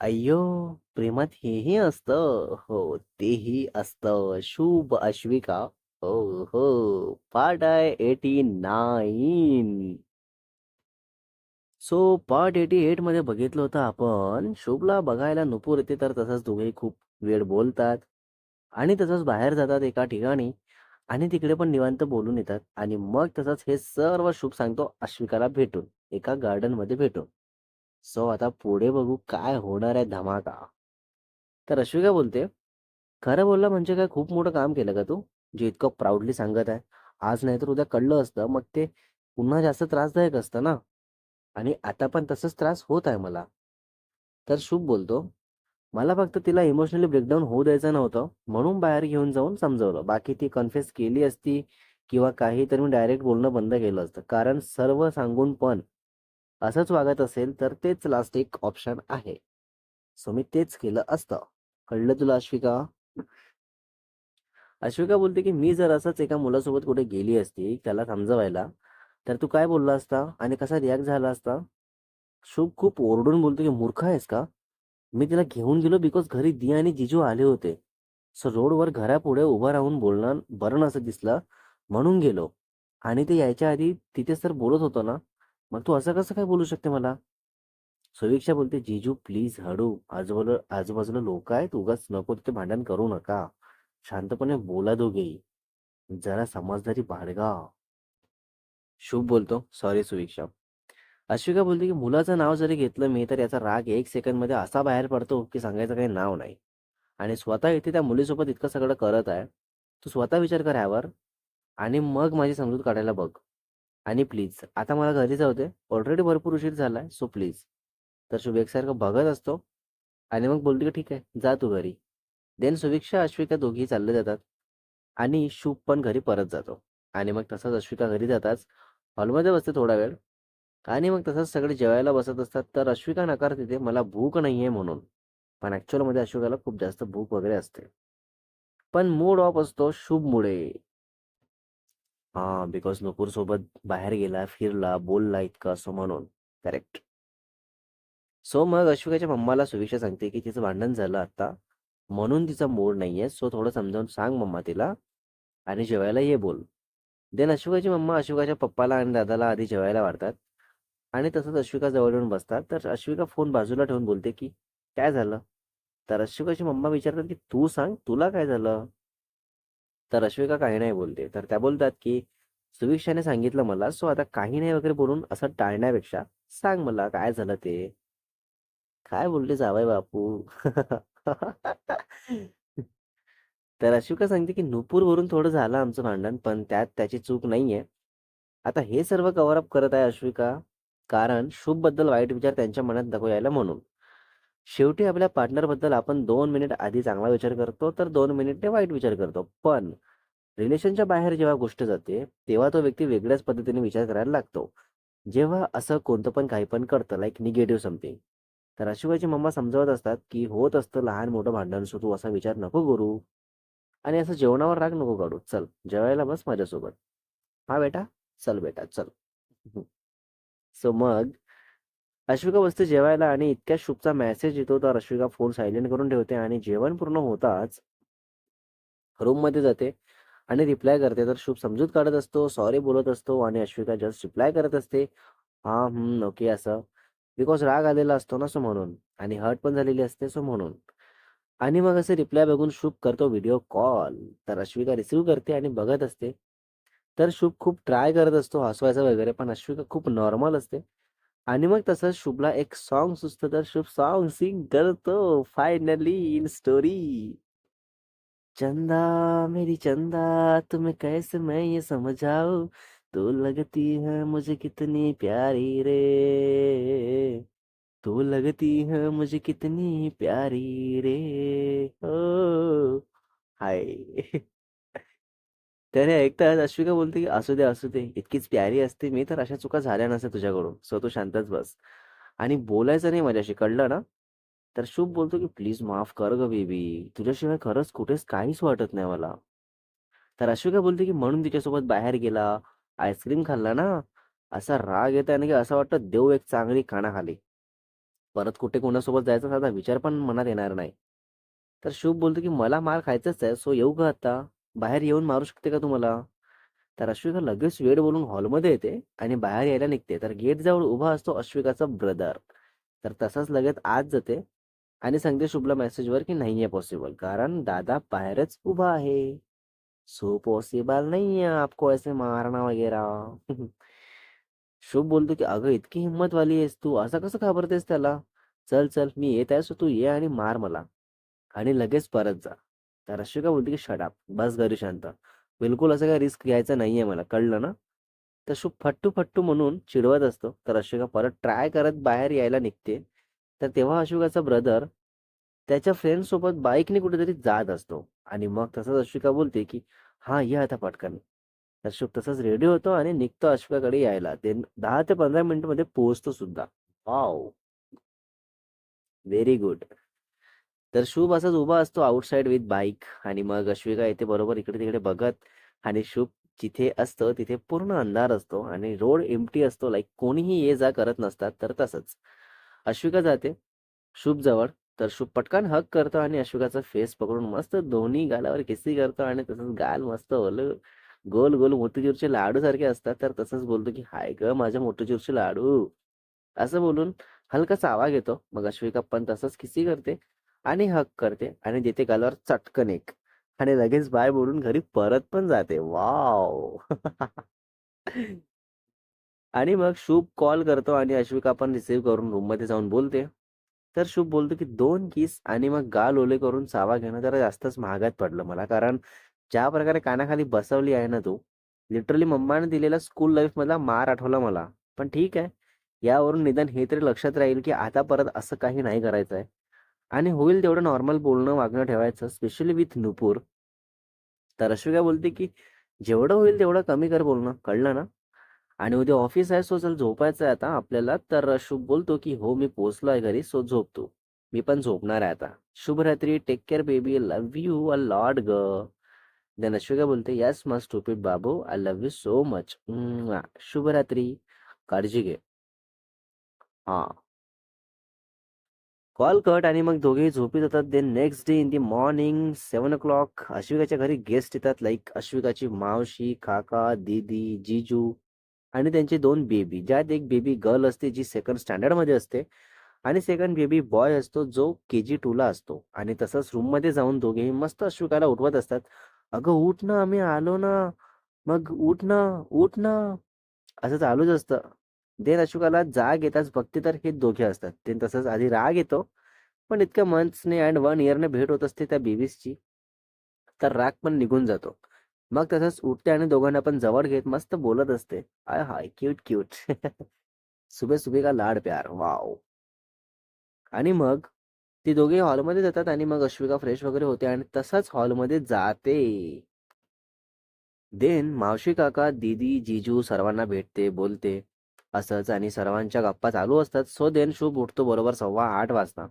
अय्यो! प्रेमात हेही असतं. हो, तेही असतं. शुभ अश्विका. हो, हो. पार्ट आहे 89. सो पार्ट 88 मध्ये बघितलं होतं आपण शुभला बघायला नुपूर येते तर तसंच दोघे खूप वेळ बोलतात आणि तसंच बाहेर जातात एका ठिकाणी आणि तिकडे पण निवांत बोलून येतात आणि मग तसंच हे सर्व शुभ सांगतो अश्विकाला भेटून एका गार्डनमध्ये भेटून सो आता पुढे बघू काय होणार आहे धमाका. तर अश्विका बोलते खरं बोलला म्हणजे काय खूप मोठं काम केलं का तू? जे इतकं प्राऊडली सांगत आहे. आज नाहीतर उद्या कळलं असतं मग ते पुन्हा जास्त त्रासदायक असतं ना? आणि आता पण तसंच त्रास होत आहे मला. तर शुभ बोलतो मला फक्त तिला इमोशनली ब्रेकडाऊन होऊ द्यायचं नव्हतं म्हणून बाहेर घेऊन जाऊन समजवलं. बाकी ती कन्फेस केली असती किंवा काही तर मी डायरेक्ट बोलणं बंद केलं असतं. कारण सर्व सांगून पण असंच वागत असेल तर तेच लास्ट एक ऑप्शन आहे. सो मी तेच केलं असतं. कळलं तुला अश्विका? अश्विका बोलते की मी जर असंच एका मुलासोबत कुठे गेली असती त्याला समजवायला तर तू काय बोलला असता आणि कसा रिॲक्ट झाला असता? शुभ खूप ओरडून बोलतो की मूर्ख आहेस का? मी तिला घेऊन गेलो बिकॉज घरी दिया आणि जिजू आले होते. सो रोडवर घरापुढे उभं राहून बोलणं बरं नसं दिसलं म्हणून गेलो. आणि ते यायच्या आधी तिथेच तर बोलत होतो ना? मग तू असं कसं काय बोलू शकते मला? सुविक्षा बोलते जिजू प्लीज हळू. आजूबाजूला आजूबाजूला लोक आहेत. उगाच नको तिथे भांडण करू नका. शांतपणे बोला दोघेही जरा समजदारी बाळगा. शुभ बोलतो. सॉरी सुविक्षा. अश्विका बोलते की मुलाचं नाव जरी घेतलं मी तर याचा राग एक सेकंडमध्ये असा बाहेर पडतो की सांगायचं काही नाव नाही. आणि स्वतः इथे त्या मुलीसोबत इतकं सगळं करत आहे. तू स्वतः विचार कर यावर आणि मग माझी समजूत काढायला बघ. आणि प्लीज आता मला घरी जाऊ दे. ऑलरेडी भरपूर उशीर झाला आहे सो प्लीज तर शुभेक सारखं बघत असतो. आणि मग बोलतो की ठीक आहे जा तू घरी. देन सुभिक्षा अश्विका दोघी चालले जातात. आणि शुभ पण घरी परत जातो. आणि मग तसंच अश्विका घरी जाताच हॉलमध्ये बसते थोडा वेळ. आणि मग तसंच सगळे जेवायला बसत असतात. तर अश्विका नकार तिथे मला भूक नाही आहे म्हणून. पण ॲक्च्युअलमध्ये अश्विकाला खूप जास्त भूक वगैरे असते. पण मूड ऑफ असतो शुभमुळे. हा बिकॉज नुपूर सोबत बाहेर गेला फिरला बोलला इतकं असं म्हणून. करेक्ट सो मग अश्विकाच्या मम्माला सुविक्षा सांगते की तिचं भांडण झालं आता. म्हणून तिचा मूड नाहीये. सो थोडं समजावून सांग मम्मा तिला आणि जेवायला ये बोल. देन अश्विकाची मम्मा अश्विकाच्या पप्पाला आणि दादाला आधी जेवायला वाढतात आणि तसंच अश्विका जवळ येऊन बसतात. तर अश्विका फोन बाजूला ठेवून बोलते की काय झालं? तर अश्विकाची मम्मा विचारतात की तू सांग तुला काय झालं? तर अश्विका काही नाही बोलते. तर त्या बोलतात की सुविक्षाने सांगितलं मला सो आता काही नाही वगैरे बोलून असं टाळण्यापेक्षा सांग मला काय झालं ते? काय बोलले जावय बापू? तर अश्विका सांगते की नुपूर वरून थोडं झालं आमचं भांडण पण त्यात त्याची चूक नाहीये. आता हे सर्व कव्हर अप करत आहे अश्विका कारण शुभबद्दल वाईट विचार त्यांच्या मनात नको यायला म्हणून. शेवटी आपल्या पार्टनरबद्दल आपण दोन मिनिट आधी चांगला विचार करतो तर दोन मिनिट वाईट विचार करतो. पण रिलेशनच्या बाहेर जेव्हा गोष्ट जाते तेव्हा तो व्यक्ती वेगळ्याच पद्धतीने विचार करायला लागतो. जेव्हा असं कोणतं पण काही पण करतं लाईक निगेटिव्ह समथिंग तर अशिवायची मम्मा समजावत असतात की होत असतं लहान मोठं भांडण सो तू असा विचार नको करू. आणि असं जेवणावर राग नको काढू. चल जेवायला बस माझ्यासोबत. हा बेटा चल बेटा चल. सो मग अश्विका बसते जेवायला आणि इतक्या शुभचा मेसेज येतो तर अश्विका फोन सायलेंट करून ठेवते आणि जेवण पूर्ण होताच रूममध्ये जाते आणि रिप्लाय करते. तर शुभ समजूत काढत असतो सॉरी बोलत असतो आणि अश्विका जस्ट रिप्लाय करत असते. हा हम्म ओके असं. बिकॉज राग आलेला असतो ना सो म्हणून. आणि हर्ट पण झालेली असते सो म्हणून. आणि मग असे रिप्लाय बघून शुभ करतो व्हिडिओ कॉल तर अश्विका रिसिव्ह करते आणि बघत असते. तर शुभ खूप ट्राय करत असतो हसवायचा वगैरे पण अश्विका खूप नॉर्मल असते. आणि मग तसंच शुभला एक सॉन्ग सुचतं, तर शुभ सॉन्ग सिंग करतो. फायनली इन स्टोरी चंदा, मेरी चंदा, तुम्हें कैसे मैं ये समझाऊं? तू लगती है मुझे कितनी प्यारी रे। तू लगती है मुझे कितनी प्यारी रे। ओ, हाय। त्याने ऐकताच अश्विका बोलते की असू दे असू दे इतकीच प्यारी असते मी तर अशा चुका झाल्या नसत्या तुझ्याकडून सो तू शांतच बस आणि बोलायचं नाही माझ्याशी कळलं ना तर शुभ बोलतो की प्लीज माफ कर ग बेबी तुझ्याशिवाय खरंच कुठेच काहीच वाटत नाही मला तर अश्विका बोलते की म्हणून तिच्यासोबत बाहेर गेला आईस्क्रीम खाल्ला ना असा राग येत आहे ना की असं वाटतं देऊ एक चांगली खाली परत कुठे कोणासोबत जायचा साधा विचार पण मनात येणार नाही. तर शुभ बोलतो, की "मला मार खायचाच आहे, सो येऊ का आता? बाहेर येऊन मारू शकते का तुम्हाला तर अश्विका लगेच वेड बोलून हॉलमध्ये येते आणि बाहेर यायला निघते. तर गेटजवळ उभा असतो अश्विकाचा ब्रदर. तर तसाच लगेच आत जाते आणि सांगते शुभला मेसेजवर, की "नाहीये पॉसिबल कारण दादा बाहेरच उभा आहे. सो पॉसिबल नहीं है आपको ऐसे मारना वगैरह." शुभ बोलतो, की "अगं इतकी हिंमतवाली आहेस तू, असं कसं घाबरतेस त्याला? चल, चल मी येत आहे, सो तू ये आणि मार मला आणि लगेच परत जा." तर अश्विका बोलते, की शटाप बस घरी शांत. बिलकुल असं काही रिस्क घ्यायचं नाहीये मला, कळलं ना?" तर शुभ फट्टू-फट्टू म्हणून चिडवत असतो. तर अशोका परत ट्राय करत बाहेर यायला निघते. तर तेव्हा अशोकाचा ब्रदर त्याच्या फ्रेंडसोबत बाईकने कुठेतरी जात असतो आणि मग तसंच अश्विका बोलते, की हा ये आता पटकन." तर शुभ रेडी होतो आणि निघतो अश्विकाकडे यायला. ते दहा ते 15 मिनिटमध्ये पोहोचतो सुद्धा. Wow very good. तर शुभ असाच उभा असतो आउटसाइड विथ बाईक आणि मग अश्विका येते बरोबर इकडे-तिकडे बघत आणि शुभ जिथे असतं तिथे पूर्ण अंधार असतो आणि रोड एमटी असतो लाइक कोणीही ये-जा करत नसतात. तर तसंच. अश्विका जाते शुभ जवळ तर शुभ पटकन हक करतो आणि अश्विकाचा फेस पकडून मस्त दोन्ही गालावर किसी करतो आणि तसंच गाल मस्त ओल गोल-गोल मोतीचूरचे लाडूसारखे असतात. तर तसंच बोलतो, की "हाय ग माझ्या मोतीचूरचे लाडू." असं बोलून हलकासा आवाज येतो. मग अश्विका पण तसंच किसी करते आणि हक करते आणि देते गालावर चटकन एक आणि लगेच बाय बोलून घरी परत पण जाते. वाव आणि मग शुभ कॉल करतो आणि अश्विका पण रिसीव्ह करून रूममध्ये जाऊन बोलते. तर शुभ बोलतो, की दोन किस आणि मग गाल ओले करून चावा घेणं जरा जास्तच महागात पडलं मला. कारण ज्या प्रकारे कानाखाली बसवली आहे ना तू, लिटरली मम्माने दिलेला स्कूल लाईफमधला मार आठवला मला. पण ठीक आहे, यावरून निदान हे तरी लक्षात राहील, की आता परत असं काही नाही करायचं आहे आणि होईल तेवढं नॉर्मल बोलणं, वागणं ठेवायचं स्पेशली विथ नुपूर. तर अश्विका बोलते, की "जेवढं होईल तेवढं कमी कर बोलणं, कळलं ना? आणि उद्या ऑफिस आहे, सो चल झोपायचं आहे आता आपल्याला." तर शुभ बोलतो, की "हो, मी पोचलो आहे घरी, सो झोपतो मी पण झोपणार आहे आता. शुभरात्री, take care baby, love you a lot ग देन अश्विका बोलते, yes must stupid Babu, I love you so much. शुभरात्री, काळजी घे." हा कॉल कट आणि मग दोघेही झोपी जातात. Then next day in the morning 7:00 अश्विकाच्या घरी गेस्ट येतात लाईक अश्विकाची मावशी, काका, दीदी, जीजू आणि त्यांचे दोन बेबी. ज्यात एक बेबी गर्ल असते जी सेकंड स्टँडर्डमध्ये असते आणि सेकंड बेबी बॉय असतो जो के-जी 2ला असतो आणि तसंच रूममध्ये जाऊन दोघेही मस्त अश्विकाला उठवत असतात. "अगं उठ ना, आम्ही आलो ना. मग उठ ना, उठ ना." असं चालूच असतं. देन अशोकाला जाग येताच बघते तर हे दोघे असतात. ते तसंच आधी राग येतो. पण इतक्या मंथ्सने अँड वन इयरने भेट होत असते त्या बेबीजची. तर राग पण निघून जातो. मग तसंच उठते आणि दोघांना पण जवळ घेत मस्त बोलत असते. I high! Cute, cute. सुबह-सुबह का लाड प्यार. वाव आणि मग ती दोघे हॉलमध्ये जातात आणि मग अश्विका फ्रेश वगैरे होते आणि तसाच हॉलमध्ये जाते. देन मावशी, काका, दीदी, जीजू सर्वांना भेटते, बोलते असंच आणि सर्वांच्या गप्पा चालू असतात. सो देन शुभ उठतो बरोबर 8:15 वाजता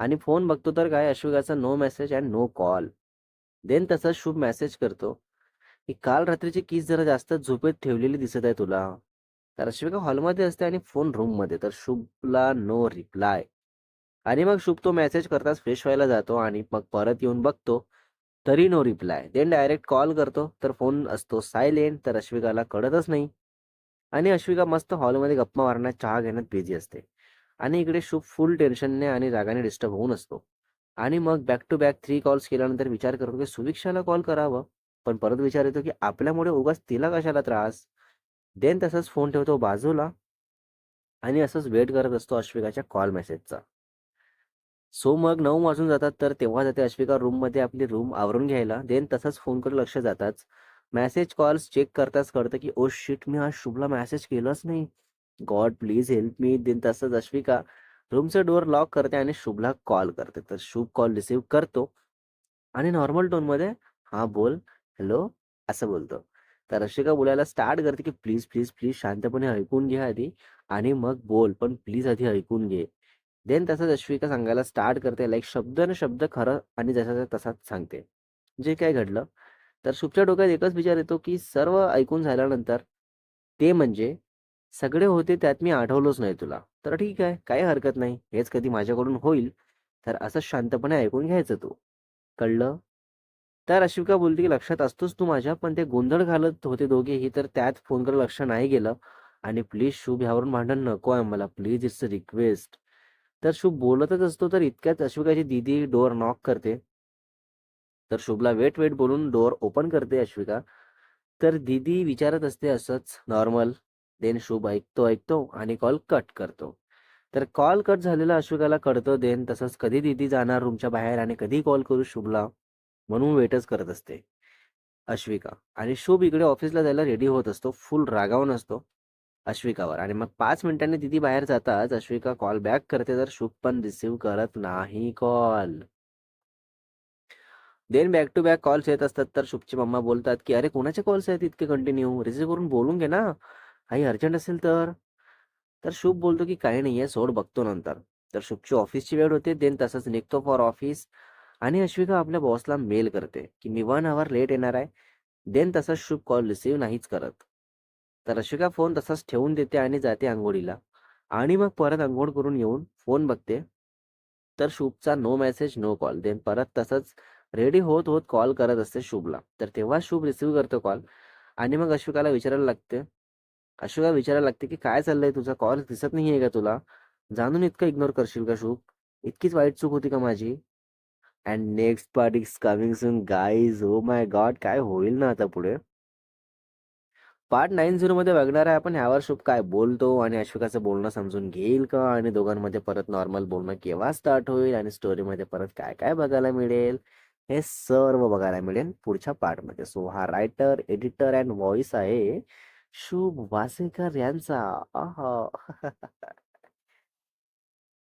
आणि फोन बघतो तर काय अश्विकाचा no message and no call. Then तसंच शुभ मेसेज करतो, की "काल रात्रीची किस जरा जास्त झोपेत ठेवलेली दिसत आहे तुला." तर अश्विका हॉलमध्ये असते आणि फोन रूममध्ये. तर शुभला नो रिप्लाय आणि मग शुभ तो मेसेज करताच फ्रेश व्हायला जातो आणि मग परत येऊन बघतो, तरी no reply. Then direct call करतो, तर फोन असतो सायलेंट. तर अश्विकाला कळतच नाही आणि अश्विका मस्त हॉलमध्ये गप्पा मारण्यात, चहा घेण्यात बिझी असते आणि इकडे शुभ फुल टेन्शनने आणि रागाने डिस्टर्ब होऊन असतो आणि मग back to back three calls केल्यानंतर विचार करतो, की सुविक्षाला कॉल करावं. पण परत विचार येतो, की आपल्यामुळे उगाच तिला कशाला त्रास. देन तसंच फोन ठेवतो बाजूला आणि असंच वेट करत असतो अश्विकाच्या कॉल मेसेजचा. सो मग नऊ वाजून जातात. तर तेव्हा जाते अश्विका रूममध्ये आपली रूम आवरून घ्यायला. देन तसंच फोनकडे लक्ष जाताच मेसेज कॉल्स चेक करताच कळतं, की oh ओ शिट! मी आज शुभला मेसेज केलंच नाही. God please help me. Then तसंच अश्विका रूमचं डोअर लॉक करते आणि शुभला कॉल करते. तर शुभ कॉल रिसीव्ह करतो आणि नॉर्मल टोनमध्ये हा बोल. हॅलो." असं बोलतो. तर अश्विका बोलायला स्टार्ट करते, की "प्लीज, प्लीज, प्लीज शांतपणे ऐकून घे आधी आणि मग बोल. पण प्लीज आधी ऐकून घे." देन तसंच अश्विका सांगायला स्टार्ट करते लाईक शब्द न शब्द खरं आणि जसा तसाच सांगते. जे काय घडलं. तर शुभच्या डोक्यात एकच विचार येतो, की सर्व ऐकून झाल्यानंतर ते म्हणजे सगळे होते त्यात मी आठवलोच नाही तुला. तर ठीक आहे काही हरकत नाही. हेच कधी माझ्याकडून होईल. तर असं शांतपणे ऐकून घ्यायचं तू. कळलं? तर अशिका बोलते की लक्षात असतोच तू माझ्या पण ते गोंधळ घालत होते दोघेही तर त्यात फोनकडे लक्ष नाही गेलं. आणि प्लीज शुभ ह्यावरून भांडण नको आहे मला. Please it's request. तर शुभ बोलतच असतो तर इतक्यात अश्विकाची दीदी डोअर नॉक करते. तर शुभला वेट वेट बोलून डोअर ओपन करते अश्विका. तर दीदी विचारत असते असंच नॉर्मल देन शुभ ऐकतो ऐकतो आणि कॉल कट करतो. तर कॉल कट झालेला अश्विकाला कळतं देन तसंच कधी दीदी जाणार रूमच्या बाहेर आणि कधी कॉल करू शुभला? म्हणून वेटच करत असते अश्विका. आणि शुभ इकडे ऑफिसला जायला रेडी होत असतो फुल रागावून असतो अश्विकावर. आणि मग पाच मिनिटांनी दिदी बाहेर जाताच अश्विका कॉल बॅक करते तर शुभ पण रिसिव्ह करत नाही call then back to back calls येत असतात. तर शुभची मम्मा बोलतात की अरे कोणाचे कॉल्स आहेत इतके कंटिन्यू रिसिव्ह करून बोलून घे ना. काही अर्जंट असेल तर. तर शुभ बोलतो की काही नाहीये सोड बघतो नंतर. तर शुभची ऑफिसची वेळ होते. देन तसंच निघतो फॉर ऑफिस आणि अश्विका आपल्या बॉसला मेल करते की मी वन आवर लेट येणार आहे. देन तसंच शुभ कॉल रिसिव्ह नाहीच करत. तर अश्विका फोन तसाच ठेवून देते आणि जाते आंघोळीला. आणि मग परत आंघोळ करून येऊन फोन बघते. तर शुभचा no message no call then परत तसंच रेडी होत होत कॉल करत असते शुभला. तर तेव्हा शुभ रिसिव्ह करतो कॉल आणि मग अश्विकाला विचारायला लागते. अश्विका विचारायला लागते की काय चाललंय तुझा कॉल दिसत नाहीये का तुला? जाणून इतकं इग्नोर करशील का शुभ? इतकीच वाईट चूक होती का माझी? And next part is coming soon guys oh my God काय होईल ना आता पुढे? पार्ट नाईन झिरो मध्ये बघणार आहे आपण ह्यावर शुभ काय बोलतो आणि अश्विकाचं बोलणं समजून घेईल का? आणि दोघांमध्ये परत नॉर्मल बोलणं केव्हा स्टार्ट होईल? आणि स्टोरीमध्ये परत काय काय बघायला मिळेल? हे सर्व बघायला मिळेल पुढच्या पार्टमध्ये सो हा रायटर एडिटर अँड व्हॉइस आहे शुभ वासेकर यांचा.